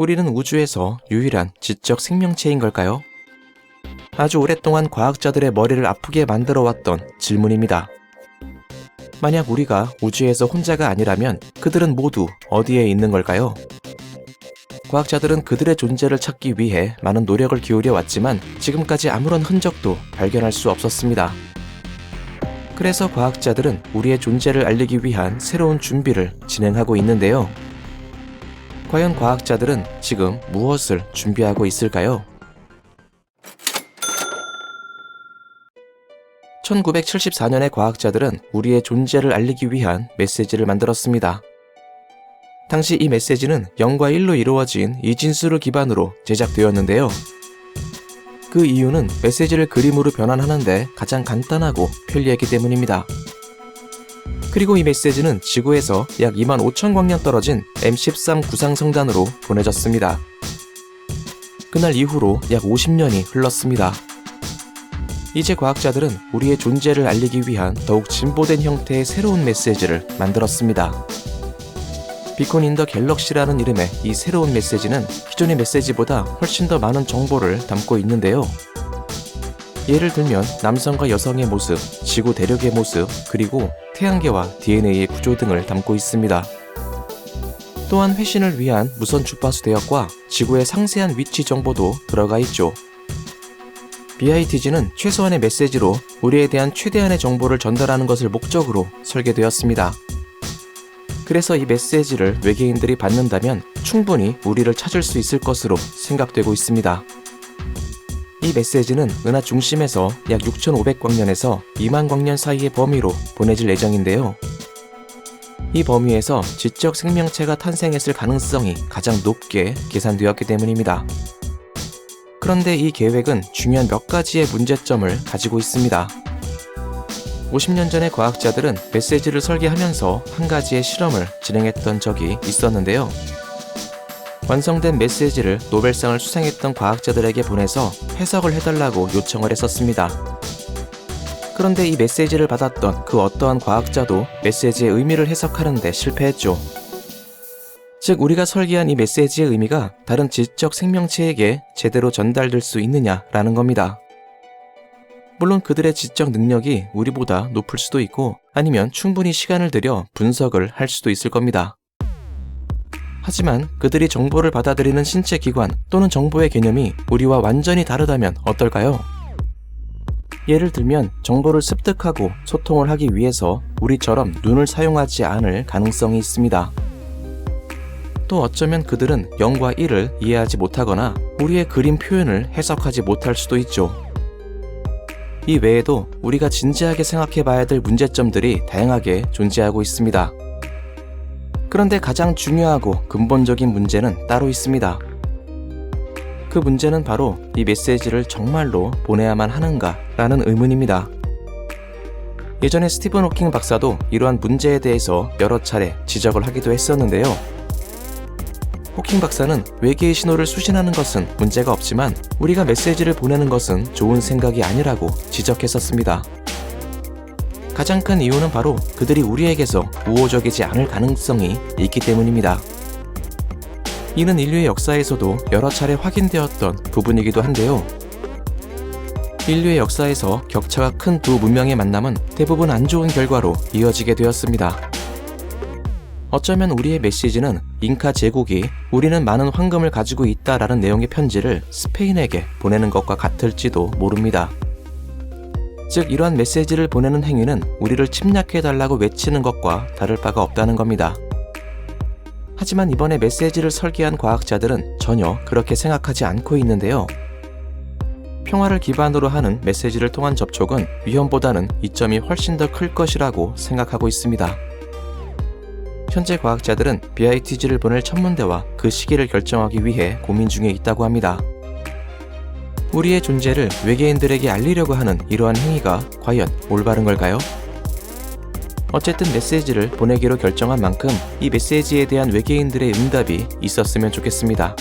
우리는 우주에서 유일한 지적 생명체인 걸까요? 아주 오랫동안 과학자들의 머리를 아프게 만들어 왔던 질문입니다. 만약 우리가 우주에서 혼자가 아니라면 그들은 모두 어디에 있는 걸까요? 과학자들은 그들의 존재를 찾기 위해 많은 노력을 기울여 왔지만 지금까지 아무런 흔적도 발견할 수 없었습니다. 그래서 과학자들은 우리의 존재를 알리기 위한 새로운 준비를 진행하고 있는데요. 과연 과학자들은 지금 무엇을 준비하고 있을까요? 1974년에 과학자들은 우리의 존재를 알리기 위한 메시지를 만들었습니다. 당시 이 메시지는 0과 1로 이루어진 이 진수를 기반으로 제작되었는데요. 그 이유는 메시지를 그림으로 변환하는데 가장 간단하고 편리했기 때문입니다. 그리고 이 메시지는 지구에서 약 2만 5천 광년 떨어진 M13 구상성단으로 보내졌습니다. 그날 이후로 약 50년이 흘렀습니다. 이제 과학자들은 우리의 존재를 알리기 위한 더욱 진보된 형태의 새로운 메시지를 만들었습니다. 비콘 인더 갤럭시라는 이름의 이 새로운 메시지는 기존의 메시지보다 훨씬 더 많은 정보를 담고 있는데요. 예를 들면 남성과 여성의 모습, 지구 대륙의 모습, 그리고 태양계와 DNA의 구조 등을 담고 있습니다. 또한 회신을 위한 무선 주파수 대역과 지구의 상세한 위치 정보도 들어가 있죠. BITG는 최소한의 메시지로 우리에 대한 최대한의 정보를 전달하는 것을 목적으로 설계되었습니다. 그래서 이 메시지를 외계인들이 받는다면 충분히 우리를 찾을 수 있을 것으로 생각되고 있습니다. 이 메시지는 은하 중심에서 약 6,500광년에서 2만 광년 사이의 범위로 보내질 예정인데요. 이 범위에서 지적 생명체가 탄생했을 가능성이 가장 높게 계산되었기 때문입니다. 그런데 이 계획은 중요한 몇 가지의 문제점을 가지고 있습니다. 50년 전에 과학자들은 메시지를 설계하면서 한 가지의 실험을 진행했던 적이 있었는데요. 완성된 메시지를 노벨상을 수상했던 과학자들에게 보내서 해석을 해달라고 요청을 했었습니다. 그런데 이 메시지를 받았던 그 어떠한 과학자도 메시지의 의미를 해석하는데 실패했죠. 즉, 우리가 설계한 이 메시지의 의미가 다른 지적 생명체에게 제대로 전달될 수 있느냐라는 겁니다. 물론 그들의 지적 능력이 우리보다 높을 수도 있고 아니면 충분히 시간을 들여 분석을 할 수도 있을 겁니다. 하지만 그들이 정보를 받아들이는 신체 기관 또는 정보의 개념이 우리와 완전히 다르다면 어떨까요? 예를 들면 정보를 습득하고 소통을 하기 위해서 우리처럼 눈을 사용하지 않을 가능성이 있습니다. 또 어쩌면 그들은 0과 1을 이해하지 못하거나 우리의 그림 표현을 해석하지 못할 수도 있죠. 이 외에도 우리가 진지하게 생각해 봐야 될 문제점들이 다양하게 존재하고 있습니다. 그런데 가장 중요하고 근본적인 문제는 따로 있습니다. 그 문제는 바로 이 메시지를 정말로 보내야만 하는가 라는 의문입니다. 예전에 스티븐 호킹 박사도 이러한 문제에 대해서 여러 차례 지적을 하기도 했었는데요. 호킹 박사는 외계의 신호를 수신하는 것은 문제가 없지만 우리가 메시지를 보내는 것은 좋은 생각이 아니라고 지적했었습니다. 가장 큰 이유는 바로 그들이 우리에게서 우호적이지 않을 가능성이 있기 때문입니다. 이는 인류의 역사에서도 여러 차례 확인되었던 부분이기도 한데요. 인류의 역사에서 격차가 큰 두 문명의 만남은 대부분 안 좋은 결과로 이어지게 되었습니다. 어쩌면 우리의 메시지는 잉카 제국이 우리는 많은 황금을 가지고 있다라는 내용의 편지를 스페인에게 보내는 것과 같을지도 모릅니다. 즉, 이러한 메시지를 보내는 행위는 우리를 침략해달라고 외치는 것과 다를 바가 없다는 겁니다. 하지만 이번에 메시지를 설계한 과학자들은 전혀 그렇게 생각하지 않고 있는데요. 평화를 기반으로 하는 메시지를 통한 접촉은 위험보다는 이점이 훨씬 더 클 것이라고 생각하고 있습니다. 현재 과학자들은 BITG를 보낼 천문대와 그 시기를 결정하기 위해 고민 중에 있다고 합니다. 우리의 존재를 외계인들에게 알리려고 하는 이러한 행위가 과연 올바른 걸까요? 어쨌든 메시지를 보내기로 결정한 만큼 이 메시지에 대한 외계인들의 응답이 있었으면 좋겠습니다.